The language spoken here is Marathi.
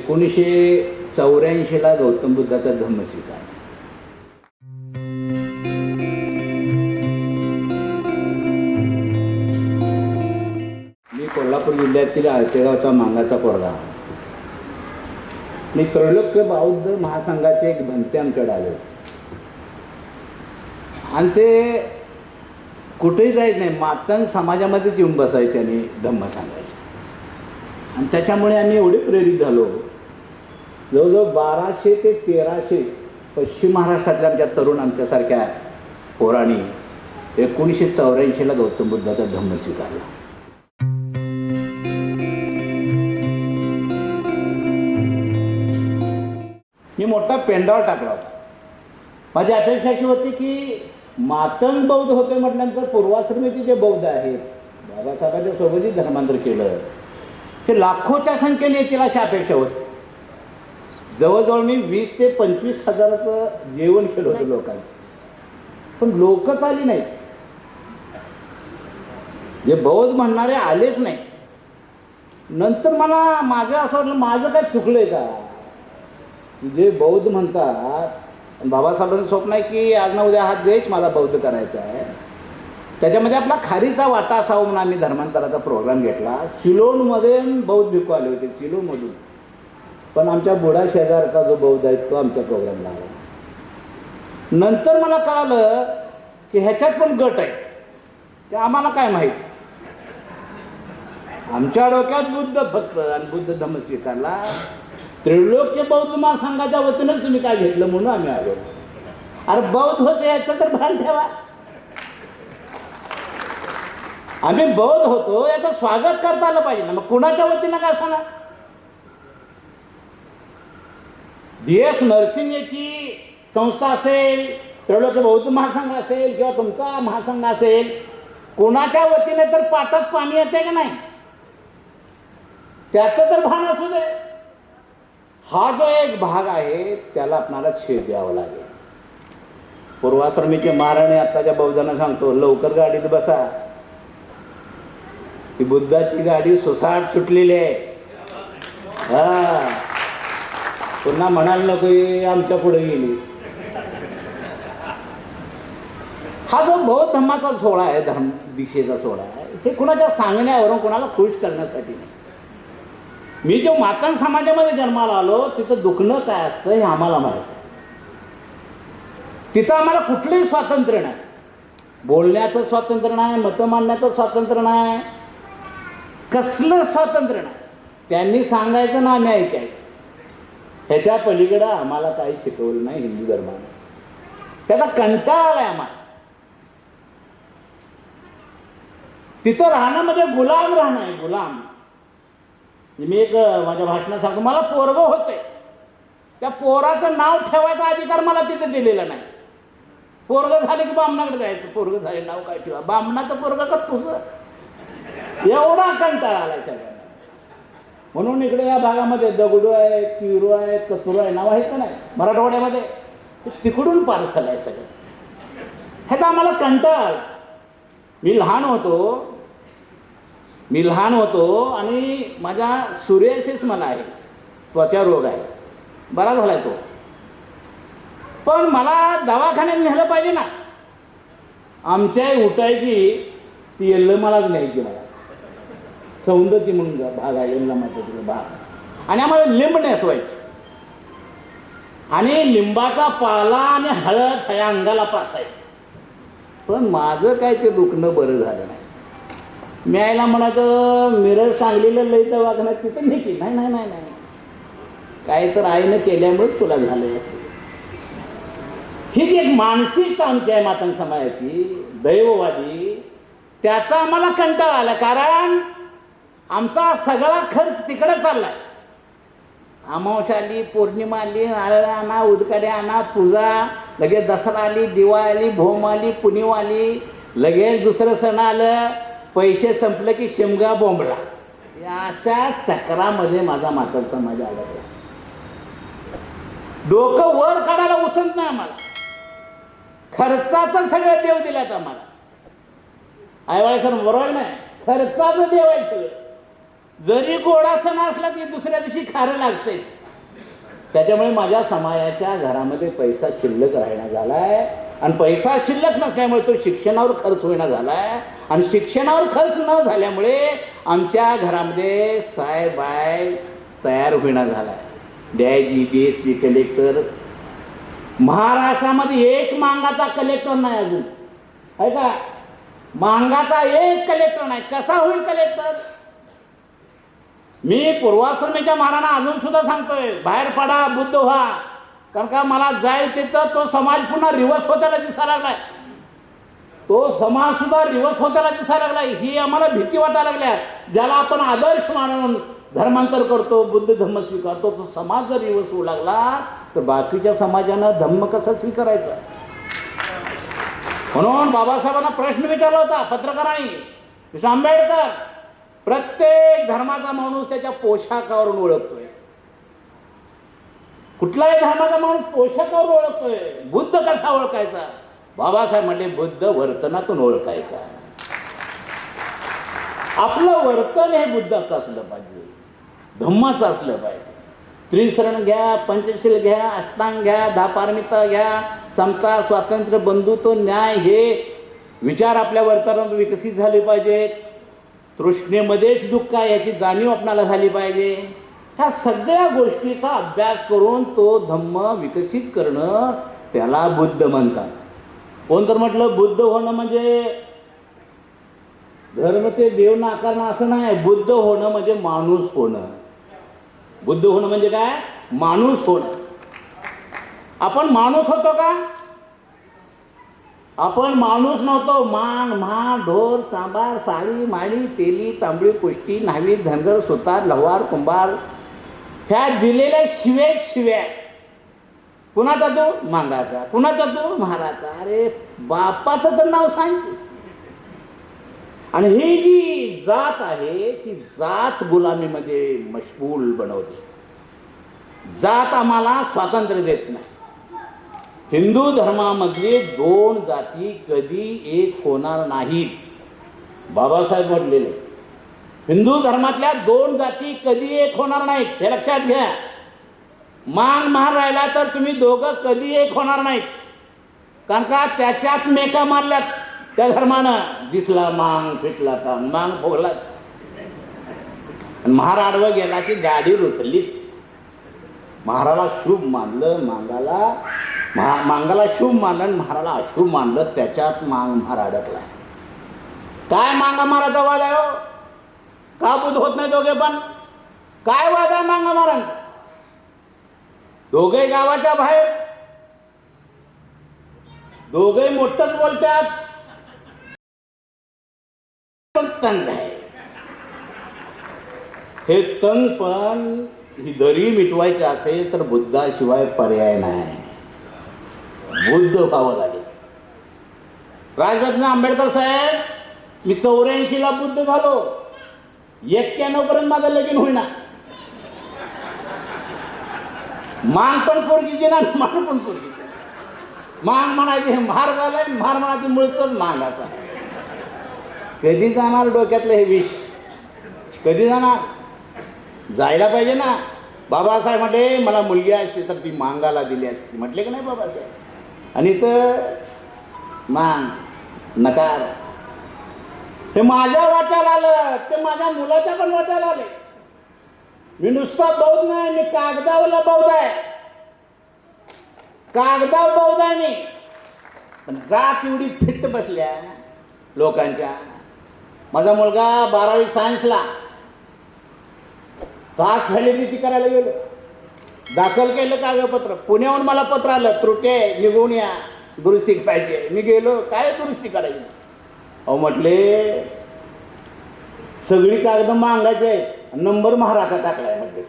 एकोणीसशे चौऱ्याऐंशीला गौतम बुद्धाचा धम्मसीस आहे मी कोल्हापूर जिल्ह्यातील आळतेगावचा मांगाचा पोरगा मी त्रैलोक्य बौद्ध महासंघाचे एक भंत्यांकडे आले. आणि ते कुठेही जायच नाही मातंग समाजामध्येच येऊन बसायचे आणि धम्म सांगायचे. आणि त्याच्यामुळे आम्ही एवढे प्रेरित झालो. जवळजवळ बाराशे ते तेराशे पश्चिम महाराष्ट्रातल्या आमच्या तरुण आमच्यासारख्या पोराणी एकोणीसशे चौऱ्याऐंशीला गौतम बुद्धाचा धम्मसी झाला मी मोठा पेंडावर टाकला होता. माझी अपेक्षा अशी होती की मातंग बौद्ध होते म्हटल्यानंतर पूर्वाश्रमीचे जे बौद्ध आहेत बाबासाहेबांच्या सोबतही धर्मांतर केलं. ते लाखोच्या संख्येने येतील अशी अपेक्षा होती. जवळजवळ मी वीस ते पंचवीस हजाराचं जेवण केलं होतं लोकांना. पण लोकच आली नाही जे बौद्ध म्हणणारे आलेच नाही. नंतर मला माझं असं वाटलं माझं काय चुकलंय का? जे बौद्ध म्हणतात बाबासाहेबांचं स्वप्न आहे की आज ना उद्या हा देश मला बौद्ध करायचा आहे. त्याच्यामध्ये आपला खारीचा वाटा असावा म्हणून आम्ही धर्मांतराचा प्रोग्राम घेतला. सिलोनमध्ये बौद्ध भिकू आले होते सिलोनमधून पण आमच्या बुडा शेजारचा जो बौद्ध आहे तो आमच्या प्रोग्रामला आला. नंतर मला कळालं की ह्याच्यात पण गट आहे. ते आम्हाला काय माहीत? आमच्या डोक्यात बुद्ध फक्त आणि बुद्ध धम्म स्वीकारला. त्रिलोक्य बौद्ध महासंघाच्या वतीनंच तुम्ही काय घेतलं म्हणून आम्ही आलो. अरे बौद्ध होते याचं तर भान ठेवा. आम्ही बौद्ध होतो याचं स्वागत करता आलं पाहिजे ना. मग कुणाच्या वतीनं काय सांगा एस नर्सिंग संस्था असेल त्रिलोक्य बौद्ध महासंघ असेल किंवा तुमचा महासंघ असेल कोणाच्या वतीने तर पाटात पाणी येते का नाही? त्याचं तर भान असू दे. हा जो एक भाग आहे त्याला आपणाला छेद द्यावा लागेल. पूर्वाश्रमीचे महाराणे आत्ताच्या बौद्धांना सांगतो लवकर गाडीत बसा. ही बुद्धाची गाडी सुसाट सुटलेली आहे. हा. पुन्हा म्हणाल नको ही आमच्या पुढे गेली. हा जो बौद्ध धर्माचा सोहळा आहे धर्म दीक्षेचा सोहळा आहे हे कुणाच्या सांगण्यावरून कुणाला खुश करण्यासाठी नाही. मी जो मातांग समाजामध्ये जन्माला आलो तिथं दुखणं काय असतं हे आम्हाला माहीत आहे तिथं आम्हाला कुठलंही स्वातंत्र्य नाही. बोलण्याचं स्वातंत्र्य नाही मतं मांडण्याचं स्वातंत्र्य नाही. कसलं स्वातंत्र्य नाही. त्यांनी सांगायचं ना आम्ही ऐकायचं. ह्याच्या पलीकडं आम्हाला काही शिकवलं नाही हिंदू धर्माने. त्याचा कंटाळा आलाय आम्हाला. तिथं राहणं म्हणजे गुलाम राहणं आहे गुलाम. मी एक माझ्या भाषणात सांगतो मला पोरग होते त्या पोराचं नाव ठेवायचा अधिकार मला तिथे दिलेला नाही. पोरग झाले की बामणाकडे जायचं. पोरग झाले नाव काय ठेवा? बामणाचं पोरग का तुझं? एवढा कंटाळा आलाय सगळ्यांना. म्हणून इकडे या भागामध्ये दगडू आहे किरू आहे कचरू आहे नाव आहेत का नाही? मराठवाड्यामध्ये. तिकडून पार्सल आहे सगळं. ह्याचा आम्हाला कंटाळ. मी लहान होतो. मी लहान होतो आणि माझा सुरेसेस मला आहे. त्वचा रोग आहे. बरा झाला तो. पण मला दवाखान्यात नेलं पाहिजे ना. आमच्या उठायची ती येल्ल मलाच न्यायची मला. सौंदर्य म्हणून भाग आहे येल्ला माझ्या भाग. आणि आम्हाला लिंब नेसवायची आणि लिंबाचा पाला आणि हळद ह्या अंगाला पासायची. पण माझं काय ते दुखणं बरं झालं नाही. मी आयला म्हणायचं मिरज सांगलीला लई दवाखान्यात तिथं नाही की नाही नाही नाही नाही. काय तर आईनं केल्यामुळेच तुला झालं असं. ही जी एक मानसिकता आमची आहे मातंग समाजाची दैववादी त्याचा आम्हाला कंटाळा आला. कारण आमचा सगळा खर्च तिकडं चाललाय. अमावश्या आली पौर्णिमा आली नारळ आणा उदकडे आणा पूजा लगेच दसरा आली दिवाळी आली भोम आली पुणिव आली लगेच दुसरं सण आलं पैसे संपले की शिमगा बोंबला. या अशा चक्रामध्ये माझा मातर माझ्या अडकला डोकं वर काढायला उसंत नाही आम्हाला. खर्चाचं सगळं देव दिलात आम्हाला. आईवाळे सर बरोबर नाही. खर्चाचं देव आहे सगळं. जरी गोडासन असला की दुसऱ्या दिवशी खारं लागतेच. त्याच्यामुळे माझ्या समाजाच्या घरामध्ये पैसा शिल्लक राहणं झालाय. आणि पैसा शिल्लक नसल्यामुळे तो शिक्षणावर खर्च होईना झालाय. आणि शिक्षणावर खर्च न झाल्यामुळे आमच्या घरामध्ये साय बाय तयार होईना झालाय. द्यायची डी एस पी कलेक्टर महाराष्ट्रामध्ये एक मांगाचा कलेक्टर नाही अजून. आहे का? मांगाचा एक कलेक्टर नाही. कसा होईल कलेक्टर मी पूर्वाश्रमीच्या महाराणा अजून सुद्धा सांगतोय बाहेर पडा बुद्ध व्हा. कारण का मला जाईल तिथं तो समाज पुन्हा रिवर्स होताना दिसायला लागलाय. तो समाज सुद्धा रिवर्स होताना दिसायला लागलाय. ही आम्हाला भीती वाटायला लागल्या. ज्याला आपण आदर्श मानून धर्मांतर करतो बुद्ध धम्म स्वीकारतो तो समाज जर रिवर्स होऊ लागला तर बाकीच्या समाजानं धम्म कसा स्वीकारायचा? म्हणून बाबासाहेबांना प्रश्न विचारला होता पत्रकारांनी मिस्टर आंबेडकर प्रत्येक धर्माचा माणूस त्याच्या पोशाखावरून ओळखतोय. कुठलाही धर्माचा माणूस पोशाखावर ओळखतोय. बुद्ध कसा ओळखायचा? बाबासाहेब म्हणले बुद्ध वर्तनातून ओळखायचा. आपलं वर्तन हे बुद्धाचं असलं पाहिजे. धम्माचं असलं पाहिजे. त्रिशरण घ्या पंचशील घ्या अष्टांग घ्या दापारमिता घ्या समता स्वातंत्र्य बंधुत्व न्याय हे विचार आपल्या वर्तनात विकसित झाले पाहिजेत. तृष्णेमध्येच दुःख आहे याची जाणीव आपणाला झाली पाहिजे. ह्या सगळ्या गोष्टीचा अभ्यास करून तो धम्म विकसित करणं त्याला बुद्ध म्हणतात. कोण तर म्हटलं बुद्ध होणं म्हणजे धर्म ते देव नाकारणं असं नाही बुद्ध होणं म्हणजे माणूस होणं. बुद्ध होणं म्हणजे काय? माणूस होणं. आपण माणूस होतो का? आपण माणूस नव्हतो. मान मान ढोर सांबार साळी माळी तेली तांबडी कुष्टी न्हावी धनगर सुतार लवार कुंभार. ह्या दिलेल्या शिव्या शिव्या कुणाचा तो? मांगाचा कुणाचा तो? महाराचा अरे बापाचं तर नाव सांग आणि ही जी जात आहे ती जात गुलामीमध्ये मशगूल बनवते. जात आम्हाला स्वातंत्र्य देत नाही. हिंदू धर्मामधले दोन जाती कधी एक होणार नाहीत बाबासाहेब म्हटलेले हिंदू धर्मातल्या दोन जाती कधी एक होणार नाहीत हे लक्षात घ्या. मान महार राहिला तर तुम्ही दोघं कधी एक होणार नाहीत. कारण का? त्याच्यात मेका मारल्यात त्या धर्मानं. दिसला मांग फिटला का मांग फोगलाच आणि महार आडवं गेला की गाडी रुतलीच. महाराला शुभ मानलं मांगाला मा मांगाला शुभ मानलं महाराला अशुभ मानलं त्याच्यात मांग महार अडकला काय मांगा महाराजा वाद आहे हो? का बुध होत नाही दोघे पण? काय वाद आहे मांगा महाराजांचा दोघे गावाच्या बाहेर. दोघे मोठच बोलतात. पण तंग आहे. हे तंग पण ही दरी मिटवायची असेल तर बुद्धाशिवाय पर्याय नाही. बुद्ध व्हावं लागेल राजरत्न आंबेडकर साहेब मी चौऱ्याऐंशीला बुद्ध झालो. एक्क्याण्णव पर्यंत माझं लगीन होईना. मांग पण पोरगी देणार मान पण पोरगी देणार. मांग म्हणायचे हे म्हार झालंय म्हार म्हणायचे मुळचंच मांगाचा कधी जाणार डोक्यातलं हे विष? कधी जाणार? जायला पाहिजे ना. बाबासाहेब म्हटले मला मुलगी असते तर ती मांगाला दिली असती. म्हटले की नाही बाबासाहेब? आणि तर मान नकार. ते माझ्या वाट्याला आलं ते माझ्या मुलाच्या पण वाट्याला आले. मी नुसता बौद्ध नाही मी कागदावरला बौद्ध आहे. कागदावर बौद्ध आहे मी. पण जात एवढी फिट बसल्या लोकांच्या. माझा मुलगा बारावी सायन्सला फास्ट व्हॅलिडिटी करायला गेलो. दाखल केलं कागदपत्र. पुण्याहून मला पत्र आलं त्रुटी आहे निघून या. दुरुस्ती करायची मी गेलो काय दुरुस्ती करायची? अहो म्हटले सगळी कागद मागायचे नंबर महाराजा टाकलाय म्हटले